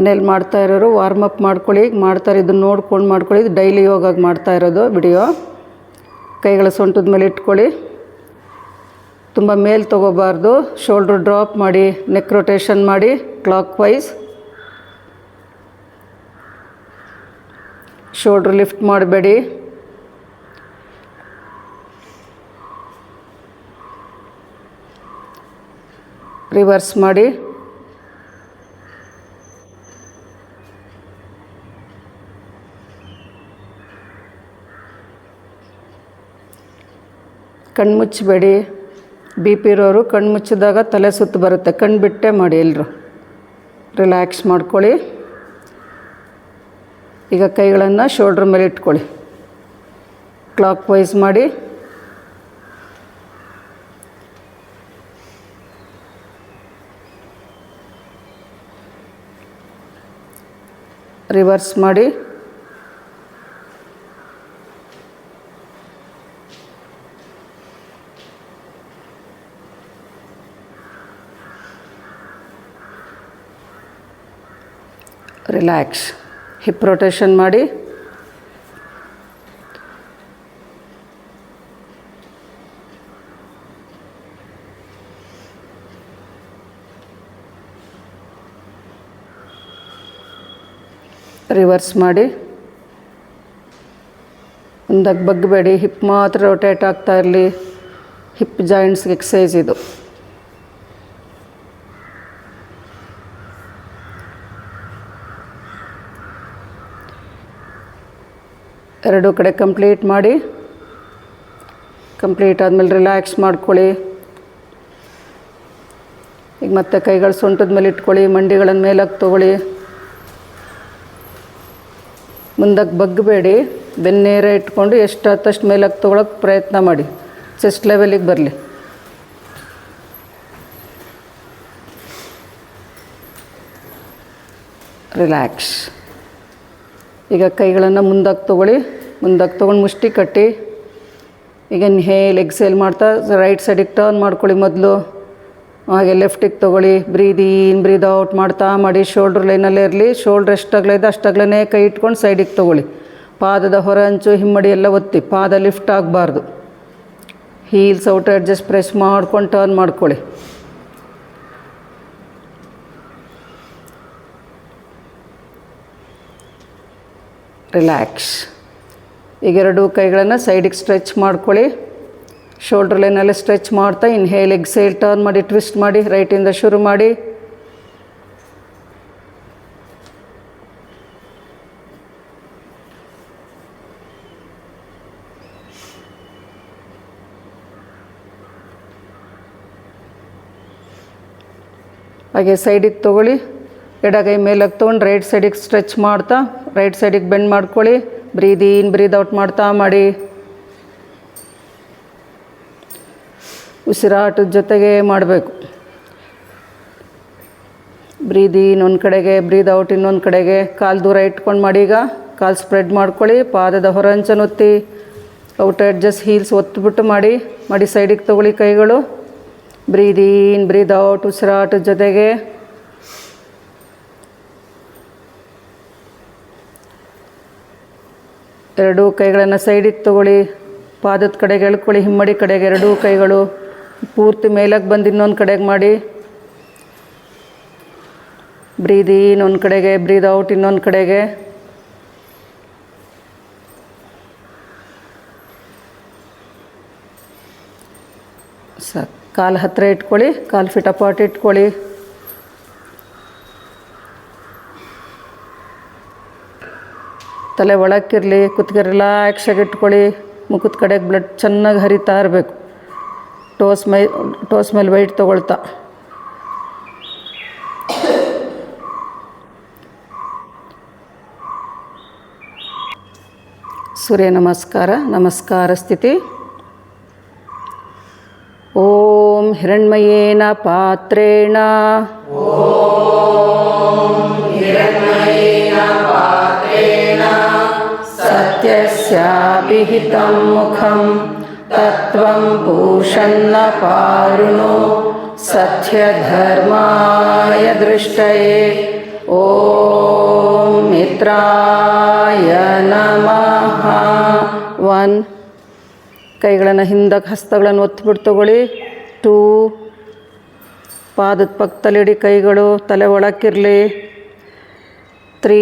ಮನೇಲಿ ಮಾಡ್ತಾ ಇರೋರು ವಾರ್ಮ್ ಅಪ್ ಮಾಡ್ಕೊಳ್ಳಿ ಮಾಡ್ತಾರೆ, ಇದನ್ನು ನೋಡ್ಕೊಂಡು ಮಾಡ್ಕೊಳ್ಳಿ, ಇದು ಡೈಲಿ ಯೋಗಾಗಿ ಮಾಡ್ತಾ ಇರೋದು ವಿಡಿಯೋ ಕೈಗಳ ಸೊಂಟದ ಮೇಲೆ ಇಟ್ಕೊಳ್ಳಿ. ತುಂಬ ಮೇಲೆ ತೊಗೋಬಾರ್ದು ಶೋಲ್ಡ್ರ್ ಡ್ರಾಪ್ ಮಾಡಿ ನೆಕ್ ರೊಟೇಷನ್ ಮಾಡಿ ಕ್ಲಾಕ್ ವೈಸ್ ಶೋಲ್ಡ್ರ್ ಲಿಫ್ಟ್ ಮಾಡಬೇಡಿ. ರಿವರ್ಸ್ ಮಾಡಿ. ಕಣ್ಣು ಮುಚ್ಚಬೇಡಿ ಬಿ ಪಿ ಇರೋರು ಕಣ್ಣು ಮುಚ್ಚಿದಾಗ ತಲೆ ಸುತ್ತು ಬರುತ್ತೆ. ಕಣ್ಣು ಬಿಟ್ಟೇ ಮಾಡಿ ಎಲ್ಲರೂ ರಿಲ್ಯಾಕ್ಸ್ ಮಾಡ್ಕೊಳ್ಳಿ. ಈಗ ಕೈಗಳನ್ನು ಶೋಲ್ಡ್ರ್ ಮೇಲೆ ಇಟ್ಕೊಳ್ಳಿ. ಕ್ಲಾಕ್ ವೈಸ್ ಮಾಡಿ. ರಿವರ್ಸ್ ಮಾಡಿ. ರಿಲ್ಯಾಕ್ಸ್ ಹಿಪ್ ರೊಟೇಷನ್ ಮಾಡಿ. ರಿವರ್ಸ್ ಮಾಡಿ. ಮುಂದಕ್ಕೆ ಬಗ್ಗಬೇಡಿ. ಹಿಪ್ ಮಾತ್ರ ರೊಟೇಟ್ ಆಗ್ತಾ ಇರಲಿ. ಹಿಪ್ ಜಾಯಿಂಟ್ಸ್ಗೆ ಎಕ್ಸಸೈಸ್ ಇದು. ಎರಡೂ ಕಡೆ ಕಂಪ್ಲೀಟ್ ಮಾಡಿ. ಕಂಪ್ಲೀಟ್ ಆದಮೇಲೆ ರಿಲ್ಯಾಕ್ಸ್ ಮಾಡ್ಕೊಳ್ಳಿ. ಈಗ ಮತ್ತೆ ಕೈಗಳು ಸೊಂಟದ ಮೇಲೆ ಇಟ್ಕೊಳ್ಳಿ, ಮಂಡಿಗಳನ್ನು ಮೇಲಕ್ಕೆ ತೊಗೊಳ್ಳಿ. ಮುಂದಕ್ಕೆ ಬಗ್ಗಬೇಡಿ. ಬೆನ್ನೇರ ಇಟ್ಕೊಂಡು ಎಷ್ಟು ಹತ್ತಷ್ಟು ಮೇಲಕ್ಕೆ ತೊಗೊಳಕ್ಕೆ ಪ್ರಯತ್ನ ಮಾಡಿ. ಚೆಸ್ಟ್ ಲೆವೆಲಿಗೆ ಬರಲಿ. ರಿಲ್ಯಾಕ್ಸ್ ಈಗ ಕೈಗಳನ್ನು ಮುಂದಕ್ಕೆ ತೊಗೊಳ್ಳಿ. ಮುಂದಕ್ಕೆ ತೊಗೊಂಡು ಮುಷ್ಟಿ ಕಟ್ಟಿ, ಈಗ ಇನ್ಹೇಲ್ ಎಕ್ಸೇಲ್ ಮಾಡ್ತಾ ರೈಟ್ ಸೈಡಿಗೆ ಟರ್ನ್ ಮಾಡ್ಕೊಳ್ಳಿ ಮೊದಲು. ಹಾಗೆ ಲೆಫ್ಟಿಗೆ ತೊಗೊಳ್ಳಿ ಬ್ರೀದ್ ಇನ್ ಬ್ರೀದ್ ಔಟ್ ಮಾಡ್ತಾ ಮಾಡಿ ಶೋಲ್ಡ್ರ್ ಲೈನಲ್ಲೇ ಇರಲಿ ಶೋಲ್ಡ್ರ್ ಎಷ್ಟಾಗಲ ಇದೆ ಅಷ್ಟಾಗಲೇ ಕೈ ಇಟ್ಕೊಂಡು ಸೈಡಿಗೆ ತೊಗೊಳ್ಳಿ. ಪಾದದ ಹೊರ ಅಂಚು, ಹಿಮ್ಮಡಿ ಎಲ್ಲ ಒತ್ತಿ, ಪಾದ ಲಿಫ್ಟ್ ಆಗಬಾರ್ದು. ಹೀಲ್ಸ್ ಔಟ್ ಅಡ್ಜಸ್ಟ್ ಪ್ರೆಸ್ ಮಾಡ್ಕೊಂಡು ಟರ್ನ್ ಮಾಡ್ಕೊಳ್ಳಿ. ರಿಲ್ಯಾಕ್ಸ್ ಈಗ ಎರಡು ಕೈಗಳನ್ನು ಸೈಡಿಗೆ ಸ್ಟ್ರೆಚ್ ಮಾಡ್ಕೊಳ್ಳಿ. ಶೋಲ್ಡ್ರ್ ಲೈನಲ್ಲಿ ಸ್ಟ್ರೆಚ್ ಮಾಡ್ತಾ ಇನ್ಹೇಲ್ ಎಕ್ಸೇಲ್ ಟರ್ನ್ ಮಾಡಿ ಟ್ವಿಸ್ಟ್ ಮಾಡಿ ರೈಟಿಂದ ಶುರು ಮಾಡಿ. ಹಾಗೆ ಸೈಡಿಗೆ ತೊಗೊಳ್ಳಿ. ಎಡಗೈ ಮೇಲಕ್ಕೆ ತೊಗೊಂಡು ರೈಟ್ ಸೈಡಿಗೆ ಸ್ಟ್ರೆಚ್ ಮಾಡ್ತಾ ರೈಟ್ ಸೈಡಿಗೆ ಬೆಂಡ್ ಮಾಡ್ಕೊಳ್ಳಿ. ಬ್ರೀದ್ ಇನ್, ಬ್ರೀದ್ ಔಟ್ ಮಾಡ್ತಾ ಮಾಡಿ. ಉಸಿರಾಟದ ಜೊತೆಗೆ ಮಾಡಬೇಕು. ಬ್ರೀದ್ ಇನ್ ಒಂದು ಕಡೆಗೆ, ಬ್ರೀದ್ ಔಟ್ ಇನ್ನೊಂದು ಕಡೆಗೆ. ಕಾಲು ದೂರ ಇಟ್ಕೊಂಡು ಮಾಡಿ ಈಗ. ಕಾಲು ಸ್ಪ್ರೆಡ್ ಮಾಡ್ಕೊಳ್ಳಿ. ಪಾದದ ಹೊರಂಚನ ಒತ್ತಿ ಔಟ್ ಅಡ್ಜಸ್ಟ್ ಹೀಲ್ಸ್ ಒತ್ತಿಬಿಟ್ಟು ಮಾಡಿ. ಮಾಡಿ ಸೈಡಿಗೆ ತೊಗೊಳ್ಳಿ ಕೈಗಳು. ಬ್ರೀದ್ ಇನ್, ಬ್ರೀದ್ ಔಟ್ ಉಸಿರಾಟದ ಜೊತೆಗೆ. ಎರಡೂ ಕೈಗಳನ್ನು ಸೈಡಿಗೆ ತೊಗೊಳ್ಳಿ. ಪಾದದ ಕಡೆಗೆ ಎಳ್ಕೊಳ್ಳಿ, ಹಿಮ್ಮಡಿ ಕಡೆಗೆ ಎರಡೂ ಕೈಗಳು. ಪೂರ್ತಿ ಮೇಲಕ್ಕೆ ಬಂದು ಇನ್ನೊಂದು ಕಡೆಗೆ ಮಾಡಿ. ಬ್ರೀದಿ ಇನ್ನೊಂದು ಕಡೆಗೆ ಬ್ರೀದ್ ಔಟ್ ಇನ್ನೊಂದು ಕಡೆಗೆ. ಸಾಕು ಕಾಲು ಹತ್ತಿರ ಇಟ್ಕೊಳ್ಳಿ, ಕಾಲು ಫಿಟ್ ಅಪಾರ್ಟ್ ಇಟ್ಕೊಳ್ಳಿ. ತಲೆ ಒಳಕ್ಕಿರಲಿ, ಕುತ್ತಿಗೆ ರಿಲ್ಯಾಕ್ಸಾಗಿ ಇಟ್ಕೊಳ್ಳಿ. ಮುಖದ ಕಡೆಗೆ ಬ್ಲಡ್ ಚೆನ್ನಾಗಿ ಹರಿತಾ ಇರಬೇಕು. ಟೋಸ್ ಮೈ ಟೋಸ್ ಮೇಲೆ ವೈಟ್ ತೊಗೊಳ್ತಾ. ಸೂರ್ಯ ನಮಸ್ಕಾರ ನಮಸ್ಕಾರ ಸ್ಥಿತಿ. ಓಂ ಹಿರಣ್ಮಯೇನ ಪಾತ್ರೇಣ. सत्यस्याभिहितं मुखं तत्त्वं पूषन्न पारुणो सत्यधर्माय दृष्टये ಓಂ ಮಿತ್ರಾಯ ನಮಃ ಒನ್ ಕೈಗಳನ್ನು ಹಿಂದಕ್ಕೆ ಹಸ್ತಗಳನ್ನು ಒತ್ತಿಬಿಟ್ಟು ತಗೊಳ್ಳಿ ಟೂ ಪಾದದ ಪಕ್ಕದಲ್ಲಿಡಿ ಕೈಗಳು ತಲೆ ಒಳಕ್ಕಿರಲಿ ತ್ರೀ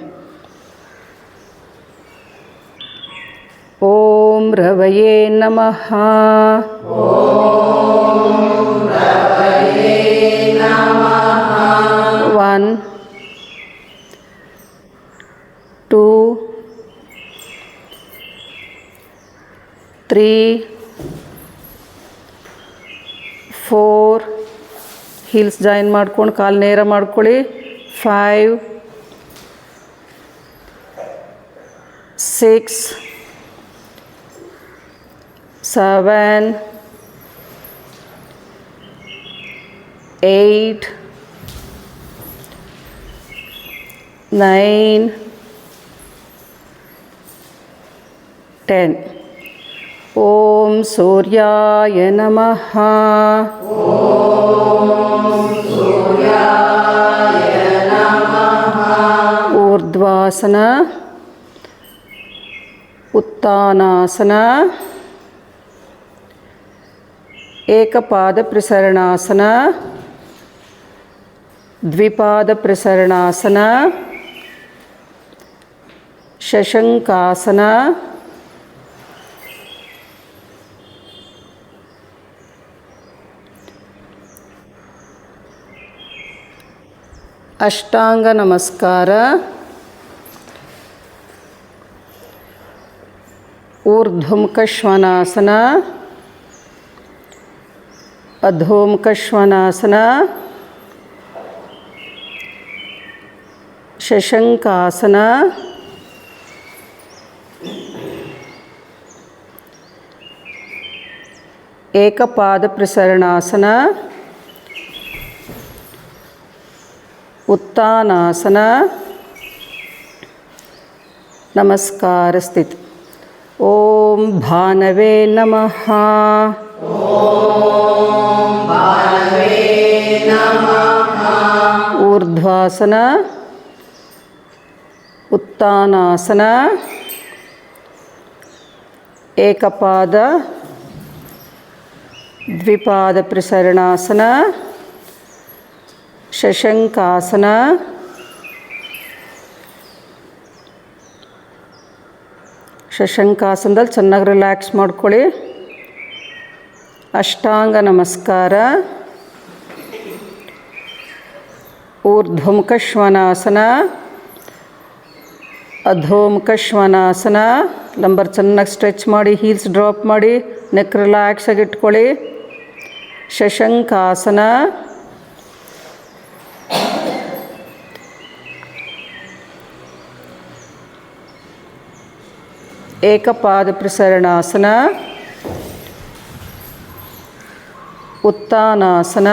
रवये नमः one two three four heels join ಮಾಡ್ಕೊಂಡು ಕಾಲು ನೇರ ಮಾಡ್ಕೊಳ್ಳಿ five six seven eight nine ten ಓಂ ಸೂರ್ಯಾಯ ನಮಃ ಊರ್ಧ್ವಾಸನ ಉತ್ತಾನಾಸನ ಏಕಪಾದ ಪ್ರಸರಣಾಸನ ದ್ವಿಪಾದ ಪ್ರಸರಣಾಸನ ಶಶಂಕಾಸನ ಅಷ್ಟಾಂಗ ನಮಸ್ಕಾರ ಊರ್ಧ್ವಮುಖಶ್ವನಾಸನ ಅಧೋಮುಖಶ್ವನಾಸನ ಶಶಂಕಾಸನ ಏಕಪಾದ ಪ್ರಸರಣಾಸನ ಉತ್ತಾನಾಸನ ನಮಸ್ಕಾರ ಸ್ಥಿತಿ ಊರ್ಧ್ವಾಸನ ಉತ್ತಾನಾಸನ ಏಕಪಾದ ದ್ವಿಪಾದ ಪ್ರಸರಣಾಸನ ಶಶಂಕಾಸನ ಶಶಂಕಾಸನದಲ್ಲಿ ಚೆನ್ನಾಗಿ ರಿಲ್ಯಾಕ್ಸ್ ಮಾಡ್ಕೊಳ್ಳಿ. ಅಷ್ಟಾಂಗ ನಮಸ್ಕಾರ. ಊರ್ಧ್ವಮುಖ ಅಧೋಮುಖಶ್ವನಾಸನ ನಂಬರ್ ಚೆನ್ನಾಗಿ ಸ್ಟ್ರೆಚ್ ಮಾಡಿ ಹೀಲ್ಸ್ ಡ್ರಾಪ್ ಮಾಡಿ ನೆಕ್ ರಿಲ್ಯಾಕ್ಸ್ ಆಗಿ ಇಟ್ಕೊಳ್ಳಿ. ಶಶಂಕಾಸನ, ಏಕಪಾದ ಪ್ರಸರಣಾಸನ, ಉತ್ತಾನಾಸನ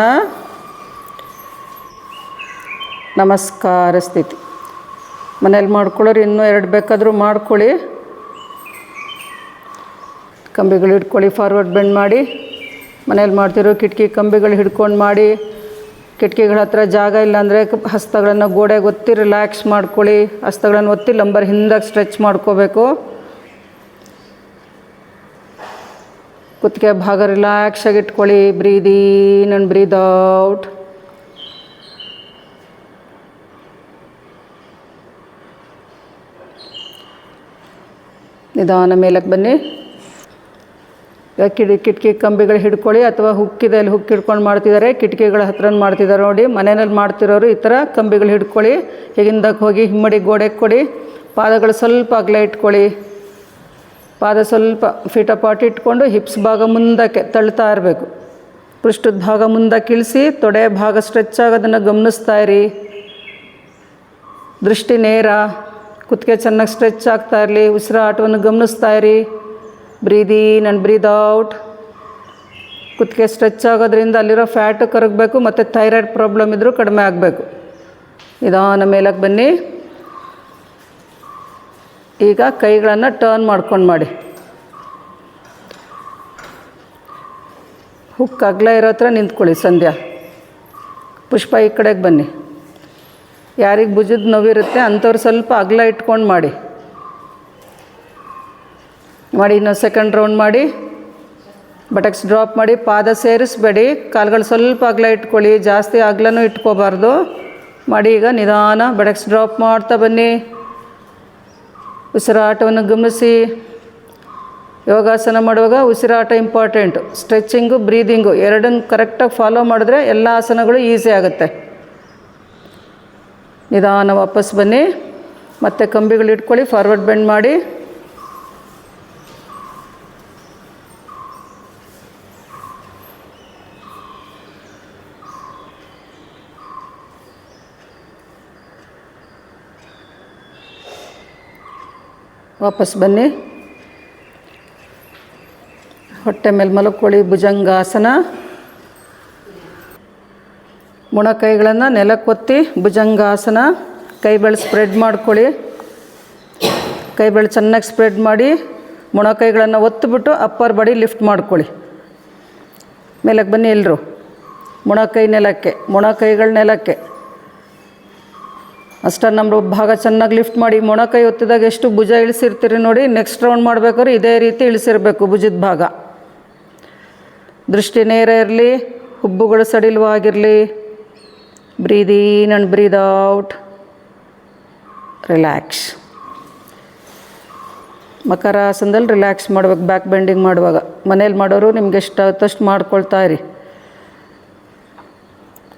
ನಮಸ್ಕಾರ ಸ್ಥಿತಿ. ಮನೇಲಿ ಮಾಡ್ಕೊಳ್ಳೋರು ಇನ್ನೂ ಎರಡು ಬೇಕಾದರೂ ಮಾಡ್ಕೊಳ್ಳಿ. ಕಂಬಿಗಳು ಹಿಡ್ಕೊಳ್ಳಿ ಫಾರ್ವರ್ಡ್ ಬೆಂಡ್ ಮಾಡಿ. ಮನೇಲಿ ಮಾಡ್ತಿರೋ ಕಿಟಕಿ ಕಂಬಿಗಳು ಹಿಡ್ಕೊಂಡು ಮಾಡಿ. ಕಿಟಕಿಗಳ ಹತ್ರ ಜಾಗ ಇಲ್ಲ ಅಂದರೆ ಹಸ್ತಗಳನ್ನು ಗೋಡೆಗೆ ಒತ್ತಿ ರಿಲ್ಯಾಕ್ಸ್ ಮಾಡ್ಕೊಳ್ಳಿ. ಹಸ್ತಗಳನ್ನು ಒತ್ತಿ ಲಂಬರ್ ಹಿಂದಾಗ ಸ್ಟ್ರೆಚ್ ಮಾಡ್ಕೋಬೇಕು. ಕುತ್ತಿಗೆ ಭಾಗ ರಿಲ್ಯಾಕ್ಸ್ ಆಗಿ ಇಟ್ಕೊಳ್ಳಿ. ಬ್ರೀದ್ ಬ್ರೀದ್ ಔಟ್ ನಿಧಾನ ಮೇಲಕ್ಕೆ ಬನ್ನಿ. ಕಿಡಿ ಕಿಟಕಿ ಕಂಬಿಗಳು ಹಿಡ್ಕೊಳ್ಳಿ ಅಥವಾ ಹುಕ್ಕಿದಲ್ಲಿ ಹುಕ್ಕಿ ಹಿಡ್ಕೊಂಡು ಮಾಡ್ತಿದ್ದಾರೆ. ಕಿಟಕಿಗಳ ಹತ್ರ ಮಾಡ್ತಿದ್ದಾರೆ ನೋಡಿ. ಮನೆಯಲ್ಲಿ ಮಾಡ್ತಿರೋರು ಈ ಥರ ಕಂಬಿಗಳು ಹಿಡ್ಕೊಳ್ಳಿ. ಹಿಂದಕ್ಕೆ ಹೋಗಿ ಹಿಮ್ಮಡಿ ಗೋಡೆಗೆ ಕೊಡಿ. ಪಾದಗಳು ಸ್ವಲ್ಪ ಅಗಲ ಇಟ್ಕೊಳ್ಳಿ. ಪಾದ ಸ್ವಲ್ಪ ಫೀಟ ಪಾಟ್ ಇಟ್ಕೊಂಡು ಹಿಪ್ಸ್ ಭಾಗ ಮುಂದಕ್ಕೆ ತಳ್ತಾ ಇರಬೇಕು. ಪೃಷ್ಠದ ಭಾಗ ಮುಂದಕ್ಕೆ ಇಳಿಸಿ ತೊಡೆ ಭಾಗ ಸ್ಟ್ರೆಚ್ ಆಗೋದನ್ನು ಗಮನಿಸ್ತಾ ಇರಿ. ದೃಷ್ಟಿ ನೇರ. ಕುತ್ತಿಗೆ ಚೆನ್ನಾಗಿ ಸ್ಟ್ರೆಚ್ ಆಗ್ತಾ ಇರಲಿ ಉಸಿರಾಟವನ್ನು ಗಮನಿಸ್ತಾ ಇರಿ. Breathe in and breathe out ಕುತ್ತಿಗೆ ಸ್ಟ್ರೆಚ್ ಆಗೋದ್ರಿಂದ ಅಲ್ಲಿರೋ ಫ್ಯಾಟು ಕರಗಬೇಕು, ಮತ್ತು ಥೈರಾಯ್ಡ್ ಪ್ರಾಬ್ಲಮ್ ಇದ್ದರೂ ಕಡಿಮೆ ಆಗಬೇಕು. ನಿಧಾನ ಮೇಲಕ್ಕೆ ಬನ್ನಿ. ಈಗ ಕೈಗಳನ್ನು ಟರ್ನ್ ಮಾಡ್ಕೊಂಡು ಮಾಡಿ. ಹುಕ್ ಅಗಲ ಇರೋ ಹತ್ರ ನಿಂತ್ಕೊಳ್ಳಿ, ಸಂಧ್ಯಾ. ಪುಷ್ಪ ಈ ಕಡೆಗೆ ಬನ್ನಿ. ಯಾರಿಗೆ ಭುಜದ ನೋವಿರುತ್ತೆ ಅಂಥವ್ರು ಸ್ವಲ್ಪ ಅಗಲ ಇಟ್ಕೊಂಡು ಮಾಡಿ. ಮಾಡಿ ಇನ್ನೊಂದು ಸೆಕೆಂಡ್ ರೌಂಡ್ ಮಾಡಿ. ಬಟಕ್ಸ್ ಡ್ರಾಪ್ ಮಾಡಿ, ಪಾದ ಸೇರಿಸ್ಬೇಡಿ. ಕಾಲುಗಳು ಸ್ವಲ್ಪ ಅಗಲ ಇಟ್ಕೊಳ್ಳಿ, ಜಾಸ್ತಿ ಅಗಲನೂ ಇಟ್ಕೋಬಾರ್ದು. ಮಾಡಿ ಈಗ ನಿಧಾನ ಬಟಕ್ಸ್ ಡ್ರಾಪ್ ಮಾಡ್ತಾ ಬನ್ನಿ. ಉಸಿರಾಟವನ್ನು ಗಮನಿಸಿ. ಯೋಗಾಸನ ಮಾಡುವಾಗ ಉಸಿರಾಟ ಇಂಪಾರ್ಟೆಂಟು ಸ್ಟ್ರೆಚ್ಚಿಂಗು ಬ್ರೀದಿಂಗು ಎರಡನ್ನು ಕರೆಕ್ಟಾಗಿ ಫಾಲೋ ಮಾಡಿದ್ರೆ ಎಲ್ಲ ಆಸನಗಳು ಈಸಿ ಆಗುತ್ತೆ. ನಿಧಾನ ವಾಪಸ್ ಬನ್ನಿ. ಮತ್ತೆ ಕಂಬಿಗಳು ಇಟ್ಕೊಳ್ಳಿ ಫಾರ್ವರ್ಡ್ ಬೆಂಡ್ ಮಾಡಿ. ವಾಪಸ್ ಬನ್ನಿ. ಹೊಟ್ಟೆ ಮೇಲೆ ಮಲಕ್ಕೊಳ್ಳಿ ಭುಜಂಗಾಸನ. ಮೊಣಕೈಗಳನ್ನು ನೆಲಕ್ಕೊತ್ತಿ ಭುಜಂಗಾಸನ, ಕೈ ಬೆಳೆ ಸ್ಪ್ರೆಡ್ ಮಾಡ್ಕೊಳ್ಳಿ. ಕೈ ಬೆಳೆ ಚೆನ್ನಾಗಿ ಸ್ಪ್ರೆಡ್ ಮಾಡಿ ಮೊಣಕೈಗಳನ್ನು ಒತ್ತಿಬಿಟ್ಟು ಅಪ್ಪರ್ ಬಾಡಿ ಲಿಫ್ಟ್ ಮಾಡ್ಕೊಳ್ಳಿ. ಮೇಲಕ್ಕೆ ಬನ್ನಿ ಎಲ್ಲರೂ ಮೊಣಕೈ ನೆಲಕ್ಕೆ, ಮೊಣಕೈಗಳ ನೆಲಕ್ಕೆ. ಅಷ್ಟೇ ನಮ್ಮ ಭಾಗ ಚೆನ್ನಾಗಿ ಲಿಫ್ಟ್ ಮಾಡಿ ಮೊಣಕೈ ಒತ್ತಿದಾಗ ಎಷ್ಟು ಭುಜ ಇಳಿಸಿರ್ತೀರಿ ನೋಡಿ ನೆಕ್ಸ್ಟ್ ರೌಂಡ್ ಮಾಡಬೇಕಾದ್ರೆ ಇದೇ ರೀತಿ ಇಳಿಸಿರಬೇಕು ಭುಜದ ಭಾಗ. ದೃಷ್ಟಿ ನೇರ ಇರಲಿ, ಹುಬ್ಬುಗಳು ಸಡಿಲವಾಗಿರಲಿ. Breathe in and breathe out relax ಮಕರಾಸನದಲ್ಲಿ relax ಮಾಡ್ಬೇಕು ಬ್ಯಾಕ್ ಬೆಂಡಿಂಗ್ ಮಾಡುವಾಗ. ಮನೇಲಿ ಮಾಡೋರು ನಿಮ್ಗೆ ಎಷ್ಟು ಆಗುತ್ತಷ್ಟು ಮಾಡ್ಕೊಳ್ತಾ ಇರಿ.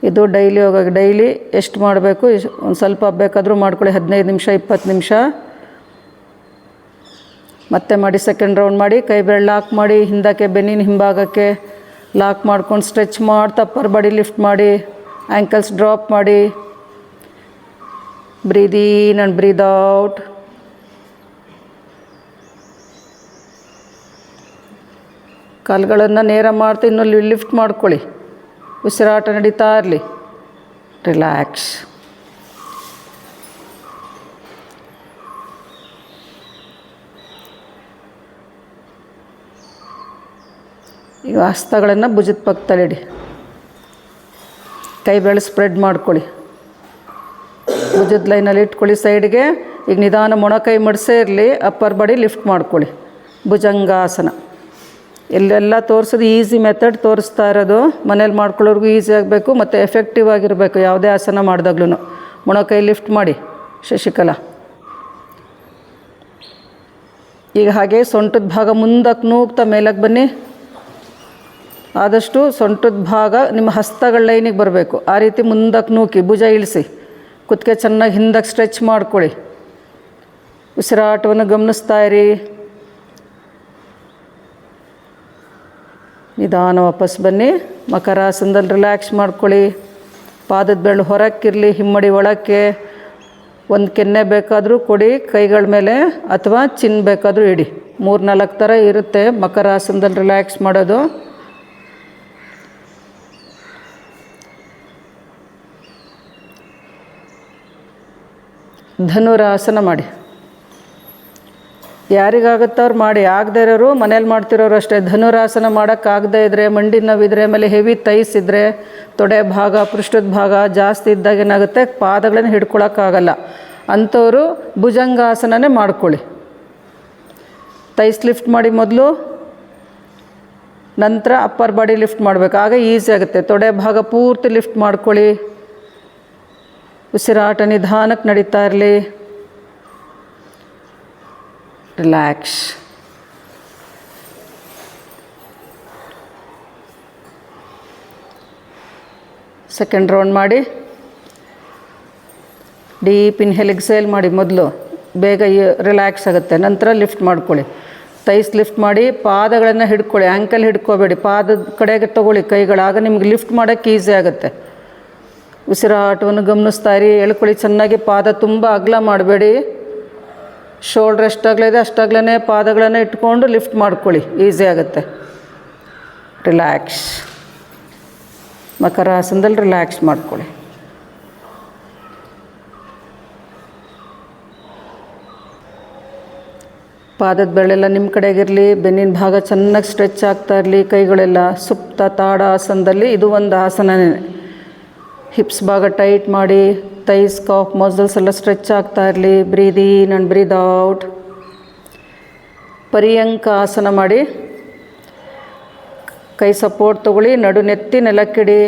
ಇದು ಡೈಲಿ ಹೋಗಾಗಿ ಡೈಲಿ ಎಷ್ಟು ಮಾಡಬೇಕು? ಒಂದು ಸ್ವಲ್ಪ ಬೇಕಾದರೂ ಮಾಡ್ಕೊಳ್ಳಿ, ಹದಿನೈದು ನಿಮಿಷ, ಇಪ್ಪತ್ತು ನಿಮಿಷ. ಮತ್ತೆ ಮಾಡಿ ಸೆಕೆಂಡ್ ರೌಂಡ್ ಮಾಡಿ, ಕೈ ಬೆರಳು ಲಾಕ್ ಮಾಡಿ, ಹಿಂದಕ್ಕೆ, ಬೆನ್ನಿನ ಹಿಂಭಾಗಕ್ಕೆ ಲಾಕ್ ಮಾಡ್ಕೊಂಡು ಸ್ಟ್ರೆಚ್ ಮಾಡಿ ತಪ್ಪರ್ ಬಾಡಿ ಲಿಫ್ಟ್ ಮಾಡಿ. ಆ್ಯಂಕಲ್ಸ್ ಡ್ರಾಪ್ ಮಾಡಿ. Breathe in and breathe out ಕಾಲುಗಳನ್ನು ನೇರ ಮಾಡ್ತಾ ಇನ್ನೂ ಲಿಫ್ಟ್ ಮಾಡ್ಕೊಳ್ಳಿ. ಉಸಿರಾಟ ನಡೀತಾ ಇರಲಿ. ರಿಲ್ಯಾಕ್ಸ್ ಈಗ ಹಸ್ತಗಳನ್ನು ಭುಜದ ಪಕ್ಕದಲ್ಲಿಡಿ. ಕೈ ಬೆರಳು ಸ್ಪ್ರೆಡ್ ಮಾಡ್ಕೊಳ್ಳಿ. ಭುಜದ ಲೈನಲ್ಲಿ ಇಟ್ಕೊಳ್ಳಿ ಸೈಡ್ಗೆ ಈಗ ನಿಧಾನ ಮೊಣಕೈ ಮಡಿಸೇ ಇರಲಿ ಅಪ್ಪರ್ ಬಾಡಿ ಲಿಫ್ಟ್ ಮಾಡ್ಕೊಳ್ಳಿ. ಭುಜಂಗಾಸನ. ಎಲ್ಲೆಲ್ಲ ತೋರಿಸೋದು ಈಸಿ ಮೆಥಡ್ ತೋರಿಸ್ತಾ ಇರೋದು. ಮನೇಲಿ ಮಾಡ್ಕೊಳ್ಳೋರ್ಗೂ ಈಸಿ ಆಗಬೇಕು, ಮತ್ತು ಎಫೆಕ್ಟಿವ್ ಆಗಿರಬೇಕು, ಯಾವುದೇ ಆಸನ ಮಾಡಿದಾಗ್ಲೂ ಮೊಣಕೈ ಲಿಫ್ಟ್ ಮಾಡಿ, ಶಶಿಕಲಾ. ಈಗ ಹಾಗೆ ಸೊಂಟದ ಭಾಗ ಮುಂದಕ್ಕೆ ನೂಗ್ತಾ ಮೇಲಕ್ಕೆ ಬನ್ನಿ. ಆದಷ್ಟು ಸೊಂಟದ ಭಾಗ ನಿಮ್ಮ ಹಸ್ತಗಳ ಲೈನಿಗೆ ಬರಬೇಕು. ಆ ರೀತಿ ಮುಂದಕ್ಕೆ ನೂಕಿ, ಭುಜ ಇಳಿಸಿ. ಕುತ್ತಿಗೆ ಚೆನ್ನಾಗಿ ಹಿಂದಕ್ಕೆ ಸ್ಟ್ರೆಚ್ ಮಾಡ್ಕೊಳ್ಳಿ. ಉಸಿರಾಟವನ್ನು ಗಮನಿಸ್ತಾ ಇರಿ. ನಿಧಾನ ವಾಪಸ್ ಬನ್ನಿ. ಮಕರಾಸನದಲ್ಲಿ ರಿಲ್ಯಾಕ್ಸ್ ಮಾಡ್ಕೊಳ್ಳಿ. ಪಾದದ ಬೆರಳು ಹೊರಕ್ಕಿರಲಿ, ಹಿಮ್ಮಡಿ ಒಳಕ್ಕೆ. ಒಂದು ಕೆನ್ನೆ ಬೇಕಾದರೂ ಕೊಡಿ, ಕೈಗಳ ಮೇಲೆ ಅಥವಾ ಚಿನ್ನ ಬೇಕಾದರೂ ಇಡಿ. ಮೂರು ನಾಲ್ಕು ಥರ ಇರುತ್ತೆ ಮಕರಾಸನದಲ್ಲಿ ರಿಲ್ಯಾಕ್ಸ್ ಮಾಡೋದು. ಧನುರಾಸನ ಮಾಡಿ. ಯಾರಿಗಾಗುತ್ತೋ ಅವ್ರು ಮಾಡಿ, ಆಗದೇ ಇರೋರು ಮನೇಲಿ ಮಾಡ್ತಿರೋರು ಅಷ್ಟೇ. ಧನುರಾಸನ ಮಾಡೋಕ್ಕಾಗದೇ ಇದ್ದರೆ ಮಂಡಿ ನೋವಿದ್ರೆ, ಆಮೇಲೆ ಹೆವಿ ತೈಸಿದ್ರೆ, ತೊಡೆ ಭಾಗ, ಪೃಷ್ಠದ ಭಾಗ ಜಾಸ್ತಿ ಇದ್ದಾಗ ಏನಾಗುತ್ತೆ? ಪಾದಗಳನ್ನು ಹಿಡ್ಕೊಳಕ್ಕಾಗಲ್ಲ. ಅಂಥವರು ಭುಜಂಗಾಸನನೇ ಮಾಡ್ಕೊಳ್ಳಿ. ತೈಸ್ ಲಿಫ್ಟ್ ಮಾಡಿ ಮೊದಲು, ನಂತರ ಅಪ್ಪರ್ ಬಾಡಿ ಲಿಫ್ಟ್ ಮಾಡಬೇಕು. ಆಗ ಈಸಿ ಆಗುತ್ತೆ. ತೊಡೆ ಭಾಗ ಪೂರ್ತಿ ಲಿಫ್ಟ್ ಮಾಡ್ಕೊಳ್ಳಿ. ಉಸಿರಾಟ ನಿಧಾನಕ್ಕೆ ನಡೀತಾ ಇರಲಿ. ರಿಲ್ಯಾಕ್ಸ್. ಸೆಕೆಂಡ್ ರೌಂಡ್ ಮಾಡಿ. ಡೀಪ್ ಇನ್ಹೇಲ್, ಎಕ್ಸೇಲ್ ಮಾಡಿ ಮೊದಲು. ಬೇಗ ರಿಲ್ಯಾಕ್ಸ್ ಆಗುತ್ತೆ. ನಂತರ ಲಿಫ್ಟ್ ಮಾಡ್ಕೊಳ್ಳಿ. ತೈಸ್ ಲಿಫ್ಟ್ ಮಾಡಿ, ಪಾದಗಳನ್ನು ಹಿಡ್ಕೊಳ್ಳಿ. ಆ್ಯಂಕಲ್ ಹಿಡ್ಕೋಬೇಡಿ. ಪಾದದ ಕಡೆಗೆ ತೊಗೊಳ್ಳಿ ಕೈಗಳು ಆಗ ನಿಮ್ಗೆ ಲಿಫ್ಟ್ ಮಾಡೋಕ್ಕೆ ಈಸಿ ಆಗುತ್ತೆ. ಉಸಿರಾಟವನ್ನು ಗಮನಿಸ್ತಾ ಇರಿ. ಎಳ್ಕೊಳ್ಳಿ ಚೆನ್ನಾಗಿ ಪಾದ ತುಂಬ ಅಗಲ ಮಾಡಬೇಡಿ. ಶೋಲ್ಡ್ರ್ ಎಷ್ಟಾಗಲಿದೆ ಅಷ್ಟಾಗ್ಲೇ ಪಾದಗಳನ್ನು ಇಟ್ಕೊಂಡು ಲಿಫ್ಟ್ ಮಾಡ್ಕೊಳ್ಳಿ. ಈಸಿ ಆಗುತ್ತೆ. ರಿಲ್ಯಾಕ್ಸ್ ಮಕರಾಸನದಲ್ಲಿ ರಿಲ್ಯಾಕ್ಸ್ ಮಾಡ್ಕೊಳ್ಳಿ. ಪಾದದ ಬೆರಳೆಲ್ಲ ನಿಮ್ಮ ಕಡೆಗಿರಲಿ, ಬೆನ್ನಿನ ಭಾಗ ಚೆನ್ನಾಗಿ ಸ್ಟ್ರೆಚ್ ಆಗ್ತಾ ಇರಲಿ, ಕೈಗಳೆಲ್ಲ ಸುಪ್ತ ತಾಡ ಆಸನದಲ್ಲಿ ಇದು ಒಂದು ಆಸನನೇ. ಹಿಪ್ಸ್ ಭಾಗ ಟೈಟ್ ಮಾಡಿ ತೈಸ್ ಕಾಫ್ ಮಸಲ್ಸ್ ಎಲ್ಲ ಸ್ಟ್ರೆಚ್ ಆಗ್ತಾ ಇರಲಿ. Breathe in and breathe out. ಪರ್ಯಂಕ ಆಸನ ಮಾಡಿ. ಕೈ ಸಪೋರ್ಟ್ ತೊಗೊಳ್ಳಿ. ನಡು ನೆತ್ತಿ ನೆಲಕ್ಕಿಡಿ.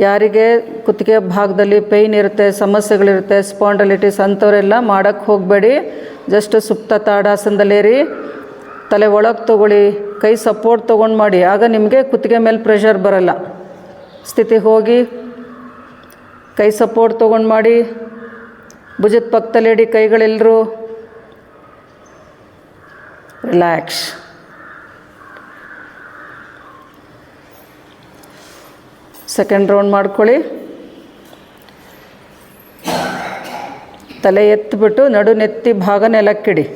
ಯಾರಿಗೆ ಕುತ್ತಿಗೆ ಭಾಗದಲ್ಲಿ ಪೇಯ್ನ್ ಇರುತ್ತೆ, ಸಮಸ್ಯೆಗಳಿರುತ್ತೆ ಸ್ಪಾಂಡಲಿಟಿಸ್ ಅಂಥವರೆಲ್ಲ ಮಾಡೋಕ್ಕೆ ಹೋಗಬೇಡಿ. ಜಸ್ಟ್ ಸುಪ್ತ ತಾಡಾಸನದಲ್ಲೇರಿ ತಲೆ ಒಳಗೆ ತೊಗೊಳ್ಳಿ. ಕೈ ಸಪೋರ್ಟ್ ತೊಗೊಂಡು ಮಾಡಿ. ಆಗ ನಿಮಗೆ ಕುತ್ತಿಗೆ ಮೇಲೆ ಪ್ರೆಷರ್ ಬರಲ್ಲ. ಸ್ಥಿತಿ ಹೋಗಿ ಕೈ ಸಪೋರ್ಟ್ ತೊಗೊಂಡು ಮಾಡಿ. ಭುಜದ ಪಕ್ಕದಲ್ಲಿ ಇಡಿ ಕೈಗಳೆಲ್ಲರೂ ರಿಲ್ಯಾಕ್ಸ್ ಸೆಕೆಂಡ್ ರೌಂಡ್ ಮಾಡ್ಕೊಳ್ಳಿ. ತಲೆ ಎತ್ತಿಬಿಟ್ಟು ನಡು ನೆತ್ತಿ ಭಾಗ ನೆಲಕ್ಕಿಡಿ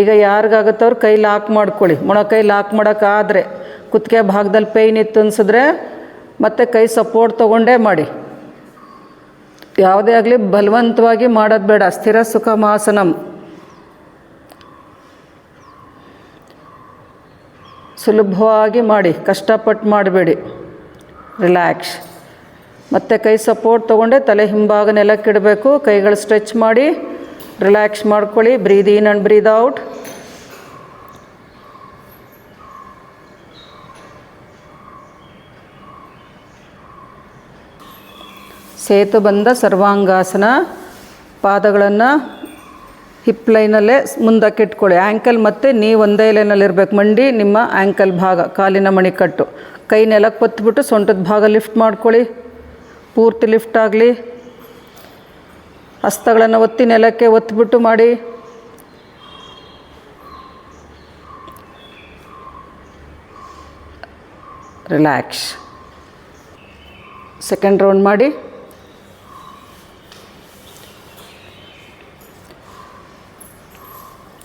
ಈಗ ಯಾರಿಗಾಗುತ್ತವ್ರು ಕೈ ಲಾಕ್ ಮಾಡ್ಕೊಳ್ಳಿ. ಮೊಣಕೈ ಲಾಕ್ ಮಾಡೋಕ್ಕಾದರೆ ಕುತ್ತಿಗೆ ಭಾಗದಲ್ಲಿ ಪೈನ್ ಇತ್ತು ಅನ್ಸಿದ್ರೆ ಮತ್ತೆ ಕೈ ಸಪೋರ್ಟ್ ತೊಗೊಂಡೇ ಮಾಡಿ. ಯಾವುದೇ ಆಗಲಿ ಬಲವಂತವಾಗಿ ಮಾಡೋದು ಬೇಡ, ಸ್ಥಿರ ಸುಖಮಾಸನಂ. ಸುಲಭವಾಗಿ ಮಾಡಿ ಕಷ್ಟಪಟ್ಟು ಮಾಡಬೇಡಿ. ರಿಲ್ಯಾಕ್ಸ್ ಮತ್ತು ಕೈ ಸಪೋರ್ಟ್ ತೊಗೊಂಡೆ ತಲೆ ಹಿಂಭಾಗ ನೆಲಕ್ಕಿಡಬೇಕು, ಕೈಗಳು ಸ್ಟ್ರೆಚ್ ಮಾಡಿ ರಿಲ್ಯಾಕ್ಸ್ ಮಾಡ್ಕೊಳ್ಳಿ breathe in and breathe out Setu ಬಂದ ಸರ್ವಾಂಗಾಸನ ಪಾದಗಳನ್ನು ಹಿಪ್ ಲೈನಲ್ಲೇ ಮುಂದಕ್ಕೆ ಇಟ್ಕೊಳ್ಳಿ. ಆ್ಯಂಕಲ್ ಮತ್ತು ನೀ ಒಂದೇ ಲೈನಲ್ಲಿ ಇರಬೇಕು. ಮಂಡಿ, ನಿಮ್ಮ ಆ್ಯಂಕಲ್ ಭಾಗ, ಕಾಲಿನ ಮಣಿಕಟ್ಟು. ಕೈ ನೆಲಕ್ಕೆ ಪತ್ತುಬಿಟ್ಟು ಸೊಂಟದ ಭಾಗ ಲಿಫ್ಟ್ ಮಾಡ್ಕೊಳ್ಳಿ. ಪೂರ್ತಿ ಲಿಫ್ಟ್ ಆಗಲಿ. ಹಸ್ತಗಳನ್ನು ಒತ್ತಿ ನೆಲಕ್ಕೆ ಒತ್ತಿಬಿಟ್ಟು ಮಾಡಿ. ರಿಲ್ಯಾಕ್ಸ್ ಸೆಕೆಂಡ್ ರೌಂಡ್ ಮಾಡಿ.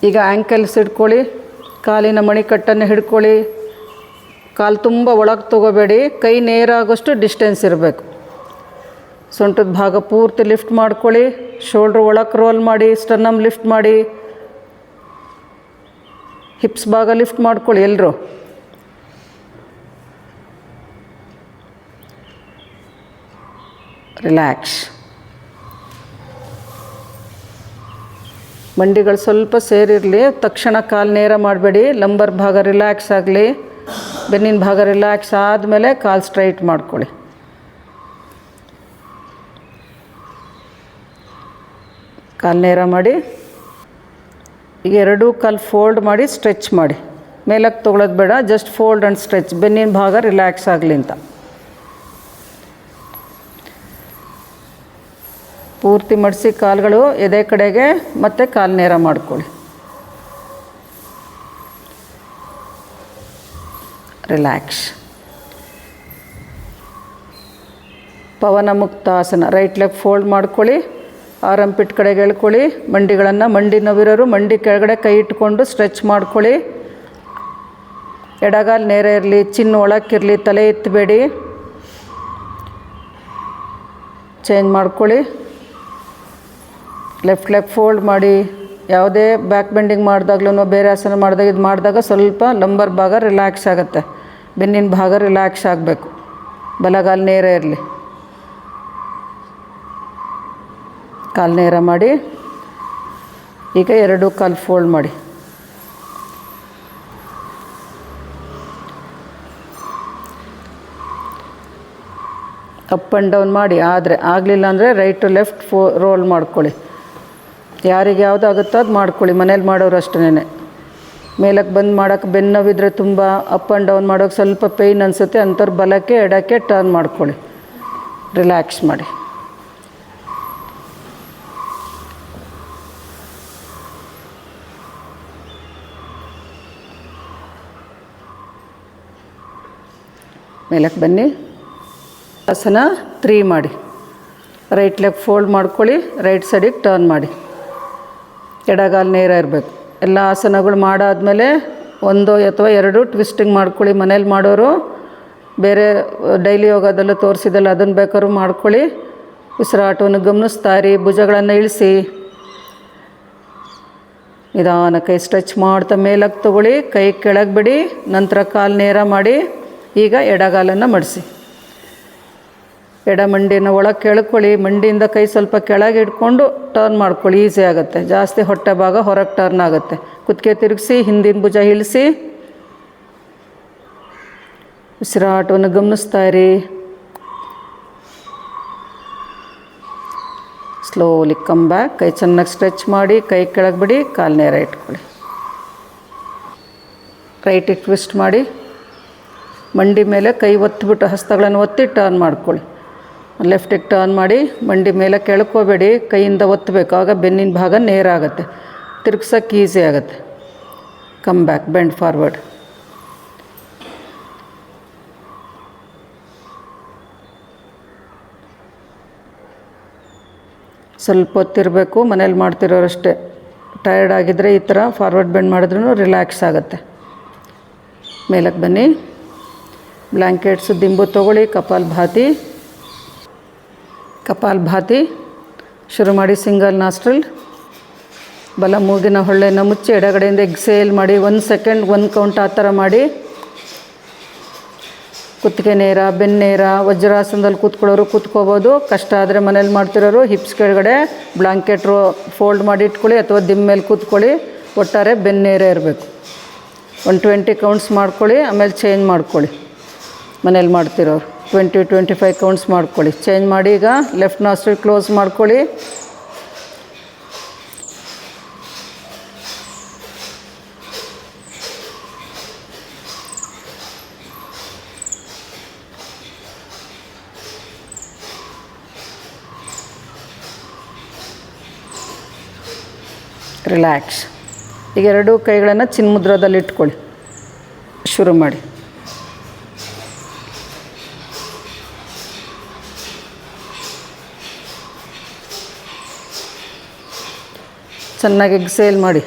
ಈಗ ಆ್ಯಂಕಲ್ಸ್ ಹಿಡ್ಕೊಳ್ಳಿ ಕಾಲಿನ ಮಣಿಕಟ್ಟನ್ನು ಹಿಡ್ಕೊಳ್ಳಿ. ಕಾಲು ತುಂಬ ಒಳಗೆ ತೊಗೋಬೇಡಿ, ಕೈ ನೇರಾಗೋಷ್ಟು ಡಿಸ್ಟೆನ್ಸ್ ಇರಬೇಕು. ಸೊಂಟದ ಭಾಗ ಪೂರ್ತಿ ಲಿಫ್ಟ್ ಮಾಡ್ಕೊಳ್ಳಿ ಶೋಲ್ಡ್ರ್ ಒಳಕ್ಕೆ ರೋಲ್ ಮಾಡಿ ಸ್ಟನ್ನಮ್ ಲಿಫ್ಟ್ ಮಾಡಿ. ಹಿಪ್ಸ್ ಭಾಗ ಲಿಫ್ಟ್ ಮಾಡ್ಕೊಳ್ಳಿ ಎಲ್ಲರೂ ರಿಲ್ಯಾಕ್ಸ್ ಮಂಡಿಗಳು ಸ್ವಲ್ಪ ಸೇರಿರಲಿ, ತಕ್ಷಣ ಕಾಲು ನೇರ ಮಾಡಬೇಡಿ, ಲಂಬರ್ ಭಾಗ ರಿಲ್ಯಾಕ್ಸ್ ಆಗಲಿ, ಬೆನ್ನಿನ ಭಾಗ ರಿಲ್ಯಾಕ್ಸ್ ಆದಮೇಲೆ ಕಾಲು ಸ್ಟ್ರೈಟ್ ಮಾಡ್ಕೊಳ್ಳಿ. ಕಾಲು ನೇರ ಮಾಡಿ ಈಗ ಎರಡೂ ಕಾಲು ಫೋಲ್ಡ್ ಮಾಡಿ ಸ್ಟ್ರೆಚ್ ಮಾಡಿ. ಮೇಲಕ್ಕೆ ತೊಗೊಳೋದು ಬೇಡ ಜಸ್ಟ್ ಫೋಲ್ಡ್ ಆ್ಯಂಡ್ ಸ್ಟ್ರೆಚ್ ಬೆನ್ನಿನ ಭಾಗ ರಿಲ್ಯಾಕ್ಸ್ ಆಗಲಿ ಅಂತ. ಪೂರ್ತಿ ಮಡಿಸಿ ಕಾಲುಗಳು ಎದೆ ಕಡೆಗೆ ಮತ್ತೆ ಕಾಲು ನೇರ ಮಾಡ್ಕೊಳ್ಳಿ. ರಿಲ್ಯಾಕ್ಸ್ ಪವನ ಮುಕ್ತಾಸನ ರೈಟ್ ಲೆಗ್ ಫೋಲ್ಡ್ ಮಾಡ್ಕೊಳ್ಳಿ. ಆರಂ ಪಿಟ್ ಕಡೆಗೆ ಎಳ್ಕೊಳ್ಳಿ. ಮಂಡಿಗಳನ್ನು ಮಂಡಿ ನೋವಿರೋರು, ಮಂಡಿ ಕೆಳಗಡೆ ಕೈ ಇಟ್ಕೊಂಡು ಸ್ಟ್ರೆಚ್ ಮಾಡ್ಕೊಳ್ಳಿ. ಎಡಗಾಲು ನೇರ ಇರಲಿ ಚಿನ್ನ ಒಳಕ್ಕಿರಲಿ, ತಲೆ ಎತ್ತಬೇಡಿ ಚೇಂಜ್ ಮಾಡ್ಕೊಳ್ಳಿ. ಲೆಫ್ಟ್ ಲೆಗ್ ಫೋಲ್ಡ್ ಮಾಡಿ, ಯಾವುದೇ ಬ್ಯಾಕ್ ಬೆಂಡಿಂಗ್ ಮಾಡಿದಾಗ್ಲೂ ಬೇರೆ ಆಸನ ಮಾಡಿದಾಗ ಇದು ಮಾಡಿದಾಗ ಸ್ವಲ್ಪ ಲಂಬರ್ ಭಾಗ ರಿಲ್ಯಾಕ್ಸ್ ಆಗುತ್ತೆ. ಬೆನ್ನಿನ ಭಾಗ ರಿಲ್ಯಾಕ್ಸ್ ಆಗಬೇಕು. ಬಲಗಾಲು ನೇರ ಇರಲಿ. ಕಾಲು ನೇರ ಮಾಡಿ. ಈಗ ಎರಡು ಕಾಲು ಫೋಲ್ಡ್ ಮಾಡಿ. ಅಪ್ ಆ್ಯಂಡ್ ಡೌನ್ ಮಾಡಿ. ಆದರೆ ಆಗಲಿಲ್ಲ ಅಂದರೆ ರೈಟ್ ಟು ಲೆಫ್ಟ್ ಫೋ ರೋಲ್ ಮಾಡ್ಕೊಳ್ಳಿ. ಯಾರಿಗೆ ಯಾವುದಾಗುತ್ತೋ ಅದು ಮಾಡ್ಕೊಳ್ಳಿ, ಮನೇಲಿ ಮಾಡೋರು ಅಷ್ಟೇ ಮೇಲಕ್ಕೆ ಬಂದು ಮಾಡೋಕ್ಕೆ ಬೆನ್ನು ನೋವಿದ್ರೆ ತುಂಬ ಅಪ್ ಆ್ಯಂಡ್ ಡೌನ್ ಮಾಡೋಕ್ಕೆ ಸ್ವಲ್ಪ ಪೇಯ್ನ್ ಅನಿಸುತ್ತೆ, ಅಂಥವ್ರು ಬಲಕ್ಕೆ, ಎಡಕ್ಕೆ ಟರ್ನ್ ಮಾಡ್ಕೊಳ್ಳಿ. ರಿಲ್ಯಾಕ್ಸ್ ಮಾಡಿ. ಮೇಲಕ್ಕೆ ಬನ್ನಿ. ಆಸನ ತ್ರೀ ಮಾಡಿ. ರೈಟ್ ಲೆಗ್ ಫೋಲ್ಡ್ ಮಾಡ್ಕೊಳ್ಳಿ ರೈಟ್ ಸೈಡಿಗೆ ಟರ್ನ್ ಮಾಡಿ. ಎಡಗಾಲು ನೇರ ಇರಬೇಕು. ಎಲ್ಲ ಆಸನಗಳು ಮಾಡಾದಮೇಲೆ ಒಂದು ಅಥವಾ ಎರಡು ಟ್ವಿಸ್ಟಿಂಗ್ ಮಾಡ್ಕೊಳ್ಳಿ, ಮನೇಲಿ ಮಾಡೋರು. ಬೇರೆ ಡೈಲಿ ಯೋಗದಲ್ಲೂ ತೋರಿಸಿದಲ್ಲ ಅದನ್ನು ಬೇಕಾದ್ರೂ ಮಾಡ್ಕೊಳ್ಳಿ. ಉಸಿರಾಟವನ್ನು ಗಮನಿಸ್ತಾ ಇರಿ ಭುಜಗಳನ್ನು ಇಳಿಸಿ. ನಿಧಾನ ಕೈ ಸ್ಟ್ರೆಚ್ ಮಾಡ್ತಾ ಮೇಲಕ್ಕೆ ತಗೊಳ್ಳಿ, ಕೈ ಕೆಳಗೆ ಬಿಡಿ, ನಂತರ ಕಾಲು ನೇರ ಮಾಡಿ, ಈಗ ಎಡಗಾಲನ್ನು ಮಡಿಸಿ. ಎಡ ಮಂಡಿನ ಒಳಗೆ ಕೆಳ್ಕೊಳ್ಳಿ, ಮಂಡಿಯಿಂದ ಕೈ ಸ್ವಲ್ಪ ಕೆಳಗೆ ಇಟ್ಕೊಂಡು ಟರ್ನ್ ಮಾಡ್ಕೊಳ್ಳಿ ಈಸಿ ಆಗುತ್ತೆ. ಜಾಸ್ತಿ ಹೊಟ್ಟೆ ಭಾಗ ಹೊರಗೆ ಟರ್ನ್ ಆಗುತ್ತೆ. ಕುತ್ತಿಗೆ ತಿರುಗಿಸಿ, ಹಿಂದಿನ ಭುಜ ಇಳಿಸಿ. ಉಸಿರಾಟವನ್ನು ಗಮನಿಸ್ತಾ ಇರಿ. ಸ್ಲೋಲಿ ಕಮ್ ಬ್ಯಾಕ್ ಕೈ ಚೆನ್ನಾಗಿ ಸ್ಟ್ರೆಚ್ ಮಾಡಿ, ಕೈ ಕೆಳಗೆ ಬಿಡಿ, ಕಾಲು ನೇರ ಇಟ್ಕೊಳ್ಳಿ. ರೈಟಿಗೆ ಟ್ವಿಸ್ಟ್ ಮಾಡಿ. ಮಂಡಿ ಮೇಲೆ ಕೈ ಒತ್ತಿಬಿಟ್ಟು ಹಸ್ತಗಳನ್ನು ಒತ್ತಿ ಟರ್ನ್ ಮಾಡ್ಕೊಳ್ಳಿ. ಲೆಫ್ಟಿಗೆ ಟರ್ನ್ ಮಾಡಿ ಮಂಡಿ ಮೇಲೆ ಕೆಳ್ಕೋಬೇಡಿ, ಕೈಯಿಂದ ಒತ್ತಬೇಕು. ಆಗ ಬೆನ್ನಿನ ಭಾಗ ನೇರ ಆಗುತ್ತೆ. ತಿರುಗ್ಸೋಕ್ಕೆ ಈಸಿ ಆಗುತ್ತೆ. ಕಮ್ ಬ್ಯಾಕ್ ಬೆಂಡ್ ಫಾರ್ವರ್ಡ್ ಸ್ವಲ್ಪ ಹೊತ್ತಿರಬೇಕು ಮನೇಲಿ ಮಾಡ್ತಿರೋರಷ್ಟೇ. ಟಯರ್ಡ್ ಆಗಿದ್ದರೆ ಈ ಥರ ಫಾರ್ವರ್ಡ್ ಬೆಂಡ್ ಮಾಡಿದ್ರೂ ರಿಲ್ಯಾಕ್ಸ್ ಆಗುತ್ತೆ. ಮೇಲಕ್ಕೆ ಬನ್ನಿ. ಬ್ಲ್ಯಾಂಕೆಟ್ಸು ದಿಂಬು ತೊಗೊಳ್ಳಿ, ಕಪಾಲ್ ಭಾತಿ. ಕಪಾಲ್ ಭಾತಿ, ಶುರು ಮಾಡಿ ಸಿಂಗಲ್ ನಾಸ್ಟ್ರಲ್. ಬಲ ಮೂಗಿನ ಹೊಳ್ಳೆನ ಮುಚ್ಚಿ ಎಡಗಡೆಯಿಂದ ಎಕ್ಸೇಲ್ ಮಾಡಿ ಒಂದು ಸೆಕೆಂಡ್, ಒಂದು ಕೌಂಟ್ ಆ ಥರ ಮಾಡಿ. ಕುತ್ತಿಗೆ ನೇರ ಬೆನ್ನೇರ ವಜ್ರಾಸನದಲ್ಲಿ ಕೂತ್ಕೊಳ್ಳೋರು ಕೂತ್ಕೋಬೋದು. ಕಷ್ಟ ಆದರೆ ಮನೇಲಿ ಮಾಡ್ತಿರೋರು, ಹಿಪ್ಸ್ ಕೆಳಗಡೆ ಬ್ಲಾಂಕೆಟ್ರು ಫೋಲ್ಡ್ ಮಾಡಿ ಇಟ್ಕೊಳ್ಳಿ ಅಥವಾ ದಿಮ್ಮ ಮೇಲೆ ಕೂತ್ಕೊಳ್ಳಿ. ಒಟ್ಟಾರೆ ಬೆನ್ನೇರ ಇರಬೇಕು. ಒನ್ ಟ್ವೆಂಟಿ ಕೌಂಟ್ಸ್ ಮಾಡ್ಕೊಳ್ಳಿ, ಆಮೇಲೆ ಚೇಂಜ್ ಮಾಡ್ಕೊಳ್ಳಿ ಮನೇಲಿ ಮಾಡ್ತಿರೋರು. ಟ್ವೆಂಟಿ ಟ್ವೆಂಟಿ ಫೈವ್ ಕೌಂಟ್ಸ್ ಮಾಡ್ಕೊಳ್ಳಿ. ಚೇಂಜ್ ಮಾಡಿ ಈಗ ಲೆಫ್ಟ್ ನಾಸ್ಟ್ರಿ ಕ್ಲೋಸ್ ಮಾಡ್ಕೊಳ್ಳಿ. ರಿಲ್ಯಾಕ್ಸ್ ಈಗ ಎರಡೂ ಕೈಗಳನ್ನು ಚಿನ್ಮುದ್ರದಲ್ಲಿ ಇಟ್ಕೊಳ್ಳಿ ಶುರು ಮಾಡಿ. ಚೆನ್ನಾಗಿ ಎಕ್ಸೇಲ್ ಮಾಡಿ.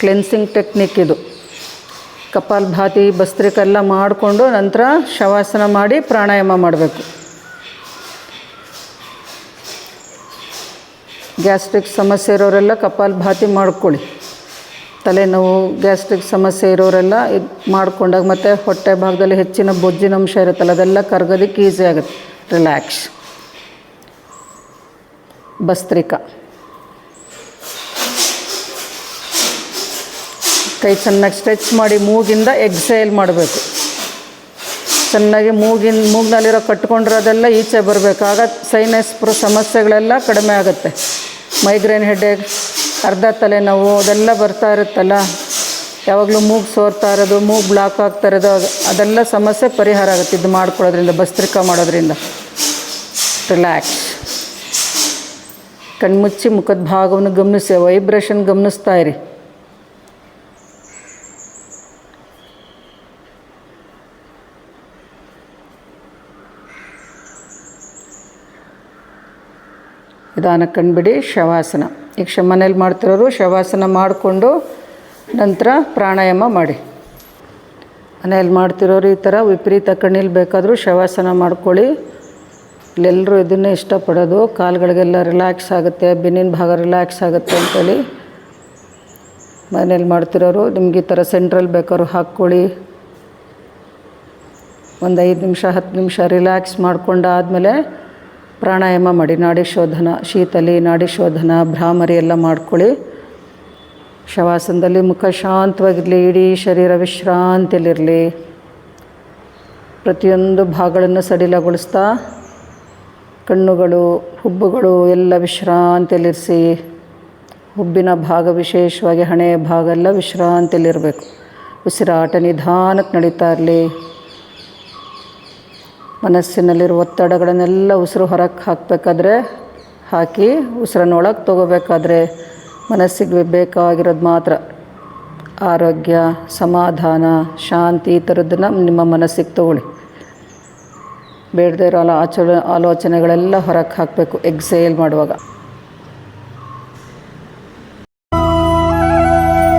ಕ್ಲೆನ್ಸಿಂಗ್ ಟೆಕ್ನಿಕ್ ಇದು. ಕಪಾಲ್ ಭಾತಿ, ಭಸ್ತ್ರಿಕೆಲ್ಲ ಮಾಡಿಕೊಂಡು ನಂತರ ಶವಾಸನ ಮಾಡಿ ಪ್ರಾಣಾಯಾಮ ಮಾಡಬೇಕು. ಗ್ಯಾಸ್ಟ್ರಿಕ್ ಸಮಸ್ಯೆ ಇರೋರೆಲ್ಲ ಕಪಾಲ್ ಭಾತಿ ಮಾಡ್ಕೊಳ್ಳಿ. ತಲೆನೋವು, ಗ್ಯಾಸ್ಟ್ರಿಕ್ ಸಮಸ್ಯೆ ಇರೋರೆಲ್ಲ ಇದು ಮಾಡ್ಕೊಂಡಾಗ ಮತ್ತು ಹೊಟ್ಟೆ ಭಾಗದಲ್ಲಿ ಹೆಚ್ಚಿನ ಬೊಜ್ಜಿನ ಅಂಶ ಇರುತ್ತಲ್ಲ, ಅದೆಲ್ಲ ಕರ್ಗೋದಕ್ಕೆ ಈಸಿ ಆಗುತ್ತೆ. ರಿಲ್ಯಾಕ್ಸ್. ಭಸ್ತ್ರಿಕಾ. ಕೈ ಚೆನ್ನಾಗಿ ಸ್ಟ್ರೆಚ್ ಮಾಡಿ ಮೂಗಿಂದ ಎಕ್ಸೈಲ್ ಮಾಡಬೇಕು. ಚೆನ್ನಾಗಿ ಮೂಗಿನ ಮೂಗಿನಲ್ಲಿರೋ ಕಟ್ಕೊಂಡಿರೋದೆಲ್ಲ ಈಚೆ ಬರಬೇಕು. ಆಗ ಸೈನಸ್ ಪ್ರ ಸಮಸ್ಯೆಗಳೆಲ್ಲ ಕಡಿಮೆ ಆಗುತ್ತೆ. ಮೈಗ್ರೇನ್ ಹೆಡ್ಡೇಕ್ ಅರ್ಧ ತಲೆನೋವು, ಅದೆಲ್ಲ ಬರ್ತಾ ಇರುತ್ತಲ್ಲ? ಯಾವಾಗಲೂ ಮೂಗು ಸೋರ್ತಾ ಇರೋದು, ಮೂಗು ಬ್ಲಾಕ್ ಆಗ್ತಾ ಇರೋದು ಅದೆಲ್ಲ ಸಮಸ್ಯೆ ಪರಿಹಾರ ಆಗುತ್ತೆ. ಇದು ಮಾಡ್ಕೊಳ್ಳೋದ್ರಿಂದ, ಭಸ್ತ್ರಿಕಾ ಮಾಡೋದ್ರಿಂದ. ರಿಲ್ಯಾಕ್ಸ್ ಕಣ್ಮುಚ್ಚಿ ಮುಖದ ಭಾಗವನ್ನು ಗಮನಿಸಿ ವೈಬ್ರೇಷನ್ ಗಮನಿಸ್ತಾ ಇರಿ. ನಿಧಾನ ಕಂಡುಬಿಡಿ ಶವಾಸನ. ಈಗ ಮನೇಲಿ ಮಾಡ್ತಿರೋರು ಶವಾಸನ ಮಾಡಿಕೊಂಡು ನಂತರ ಪ್ರಾಣಾಯಾಮ ಮಾಡಿ. ಮನೇಲಿ ಮಾಡ್ತಿರೋರು ಈ ಥರ ವಿಪರೀತ ಕಣ್ಣಿಲ್ ಬೇಕಾದರೂ ಶವಾಸನ ಮಾಡ್ಕೊಳ್ಳಿ. ಇಲ್ಲೆಲ್ಲರೂ ಇದನ್ನೇ ಇಷ್ಟಪಡೋದು. ಕಾಲುಗಳಿಗೆಲ್ಲ ರಿಲ್ಯಾಕ್ಸ್ ಆಗುತ್ತೆ, ಬೆನ್ನಿನ ಭಾಗ ರಿಲ್ಯಾಕ್ಸ್ ಆಗುತ್ತೆ ಅಂತೇಳಿ. ಮನೇಲಿ ಮಾಡ್ತಿರೋರು, ನಿಮ್ಗೆ ಈ ಥರ ಸೆಂಟ್ರಲ್ ಬೇಕಾದ್ರು ಹಾಕ್ಕೊಳ್ಳಿ. ಒಂದು ಐದು ನಿಮಿಷ, ಹತ್ತು ನಿಮಿಷ ರಿಲ್ಯಾಕ್ಸ್ ಮಾಡ್ಕೊಂಡಾದಮೇಲೆ ಪ್ರಾಣಾಯಾಮ ಮಾಡಿ, ನಾಡಿ ಶೋಧನ, ಶೀತಲಿ, ನಾಡಿ ಶೋಧನ, ಭ್ರಾಮರಿ ಎಲ್ಲ ಮಾಡ್ಕೊಳ್ಳಿ. ಶವಾಸನದಲ್ಲಿ ಮುಖ ಶಾಂತವಾಗಿರಲಿ, ಇಡೀ ಶರೀರ ವಿಶ್ರಾಂತಿಯಲ್ಲಿರಲಿ. ಪ್ರತಿಯೊಂದು ಭಾಗಗಳನ್ನು ಸಡಿಲಗೊಳಿಸ್ತಾ, ಕಣ್ಣುಗಳು, ಹುಬ್ಬುಗಳು ಎಲ್ಲ ವಿಶ್ರಾಂತಿಯಲ್ಲಿರಿಸಿ, ಹುಬ್ಬಿನ ಭಾಗ ವಿಶೇಷವಾಗಿ ಹಣೆಯ ಭಾಗ ಎಲ್ಲ ವಿಶ್ರಾಂತಿಯಲ್ಲಿರಬೇಕು. ಉಸಿರಾಟ ನಿಧಾನಕ್ಕೆ ನಡೀತಾ ಇರಲಿ. ಮನಸ್ಸಿನಲ್ಲಿರುವ ಒತ್ತಡಗಳನ್ನೆಲ್ಲ ಉಸಿರು ಹೊರಕ್ಕೆ ಹಾಕಬೇಕಾದ್ರೆ ಹಾಕಿ ಉಸಿರನ್ನೊಳಗೆ ತಗೋಬೇಕಾದ್ರೆ ಮನಸ್ಸಿಗೆ ಬೇಕಾಗಿರೋದು ಮಾತ್ರ. ಆರೋಗ್ಯ, ಸಮಾಧಾನ, ಶಾಂತಿ ಈ ಥರದ್ದನ್ನು ನಿಮ್ಮ ಮನಸ್ಸಿಗೆ ತಗೊಳ್ಳಿ. ಬೇಡದೇ ಇರೋ ಆಲೋ, ಆಚೋ, ಆಲೋಚನೆಗಳೆಲ್ಲ ಹೊರಗೆ ಹಾಕಬೇಕು ಎಕ್ಸೇಲ್ ಮಾಡುವಾಗ.